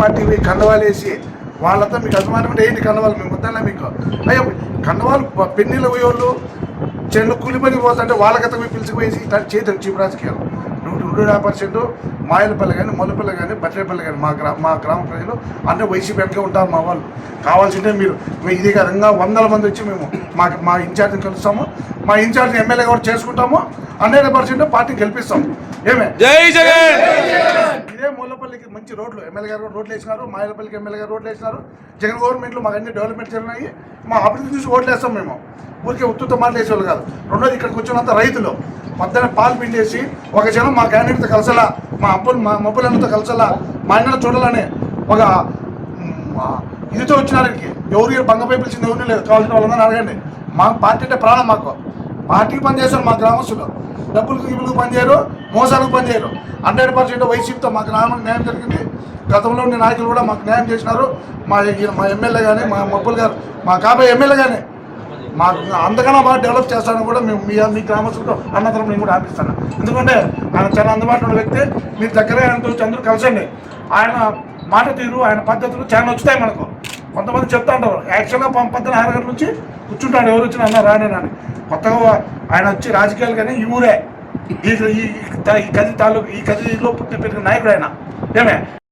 Party కండవాలు వేసి వాళ్ళంతా మీకు అభిమానం ఉంటే ఏంటి కండవాలు? మేము వద్దన్నా మీకు. అయ్యో కండవాలు ప- పెన్నీళ్ళ పోయేవాళ్ళు చెన్ను కూలిపని పోతుంటే వాళ్ళకత పోయి పిలిచిపోయేసి చేతులు చీపు రాజకీయాలు. నూట రెండు పర్సెంట్ మాయలపల్లి కానీ మొల్లపల్లి కానీ బట్టలపల్లి కానీ మా గ్రా మా గ్రామ ప్రజలు అంటే వైసీపీ వెనక ఉంటారు మా వాళ్ళు. కావాల్సింటే మీరు. మీ ఇది విధంగా వందల మంది వచ్చి మేము మా మా ఇన్ఛార్జిని కలుస్తాము. మా ఇన్ఛార్జ్ ఎమ్మెల్యే కూడా చేసుకుంటాము. హండ్రెడ్ పర్సెంట్ పార్టీని గెలిపిస్తాము. ఏమే? జై జగన్! ఇదే మంచి రోడ్లు ఎమ్మెల్యే గారు రోడ్లు వేసినారు మాయలపల్లికి ఎమ్మెల్యే గారు రోడ్లు వేసినారు. జగన్ గవర్నమెంట్లో మాకు అన్ని డెవలప్మెంట్ జరిగినాయి. మా అభివృద్ధి చూసి ఓట్లు వేస్తాం మేము. ఊరికే ఉత్తుత మాటలు వేసేవాళ్ళు కాదు. రెండోది ఇక్కడికి వచ్చినంత రైతులు. మధ్యన పాలు పిండేసి ఒక జనం మా క్యాండిడేట్తో కలిసలా మా అప్పులు మా మబ్బులన్నతో కలిసలా మా అన్నను చూడాలని ఒక ఇదితో వచ్చినారు ఎవరు బంగపై పిలిచింది ఎవరిని లేదు. కావాల్సిన వాళ్ళందరూ అడగండి. మా పార్టీ అంటే ప్రాణం మాకు. పార్టీకి పనిచేస్తారు మా గ్రామస్తులు. డబ్బులకు గిబ్బులకు పనిచేయరు మోసాలకు పనిచేయరు హండ్రెడ్ పర్సెంట్ వైసీపీతో మా గ్రామం న్యాయం జరిగింది. గతంలో ఉన్న నాయకులు కూడా మాకు న్యాయం చేసినారు. మా మా ఎమ్మెల్యే కానీ మా మబ్బులు గారు మా కాబోయే ఎమ్మెల్యే కానీ మాకు అంతకన్నా బాగా డెవలప్ చేస్తాను కూడా మేము మీ మీ గ్రామస్తులతో అన్నతరం నేను కూడా ఆపిస్తాను. ఎందుకంటే ఆయన చాలా అందుబాటులో ఉన్న వ్యక్తి. మీరు దగ్గరే ఆయన చూసి అందరూ కలిసండి. ఆయన మాట తీరు ఆయన పద్ధతులు చాలా నచ్చుతాయి మనకు. కొంతమంది చెప్తా ఉంటారు యాక్చువల్గా పం- పొద్దున ఆరు గంటల నుంచి కూర్చుంటాడు ఎవరు వచ్చినా అన్న రానేనని కొత్తగా ఆయన వచ్చి రాజకీయాలు కానీ ఈ ఊరే. ఈ ఈ కది తాలూకు ఈ కదిలో పుట్టి పెరిగిన నాయకుడు ఆయన. ఏమే?